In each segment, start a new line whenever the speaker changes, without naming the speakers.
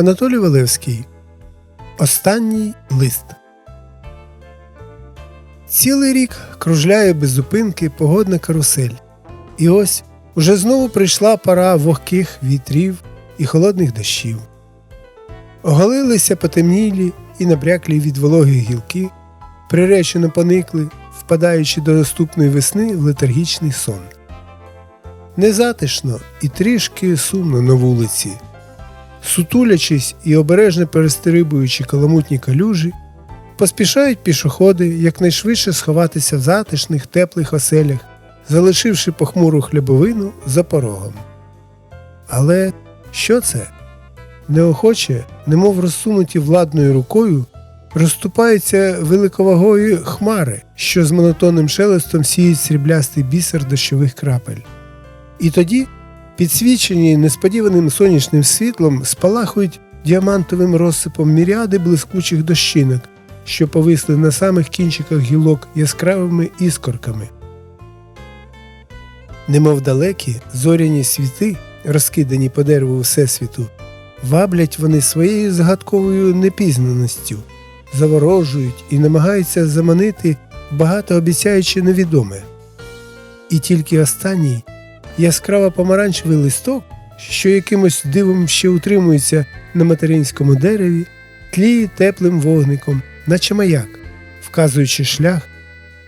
Анатолій Валевський. Останній лист. Цілий рік кружляє без зупинки погодна карусель. І ось уже знову прийшла пора вогких вітрів і холодних дощів. Оголилися потемнілі і набряклі від вологи гілки, приречено поникли, впадаючи до наступної весни в летаргічний сон. Незатишно і трішки сумно на вулиці. Сутулячись і обережно перестрибуючи каламутні калюжі, поспішають пішоходи якнайшвидше сховатися в затишних теплих оселях, залишивши похмуру хлябовину за порогом. Але що це? Неохоче, немов розсунуті владною рукою, розступаються великовагої хмари, що з монотонним шелестом сіють сріблястий бісер дощових крапель. І тоді, підсвічені несподіваним сонячним світлом, спалахують діамантовим розсипом міріади блискучих дощинок, що повисли на самих кінчиках гілок яскравими іскорками. Немов далекі зоряні світи, розкидані по дереву Всесвіту, ваблять вони своєю загадковою непізнаністю, заворожують і намагаються заманити багатообіцяючи невідоме. І тільки останній яскраво помаранчевий листок, що якимось дивом ще утримується на материнському дереві, тліє теплим вогником, наче маяк, вказуючи шлях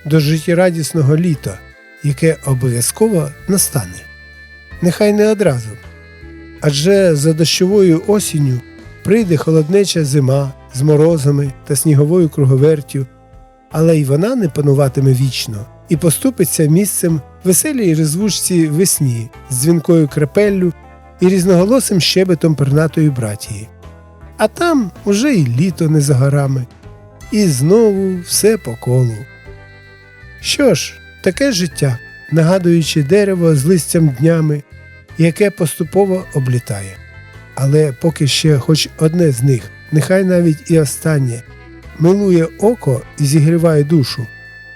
до життєрадісного літа, яке обов'язково настане. Нехай не одразу. Адже за дощовою осінню прийде холоднеча зима з морозами та сніговою круговертю, але й вона не пануватиме вічно і поступиться місцем веселій резвучці весні з дзвінкою крапеллю і різноголосим щебетом пернатої братії. А там уже й літо не за горами, і знову все по колу. Що ж, таке життя, нагадуючи дерево з листям днями, яке поступово облітає. Але поки ще хоч одне з них, нехай навіть і останнє, милує око і зігріває душу,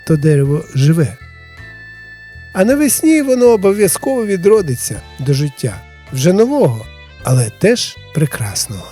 то дерево живе. А навесні воно обов'язково відродиться до життя вже нового, але теж прекрасного.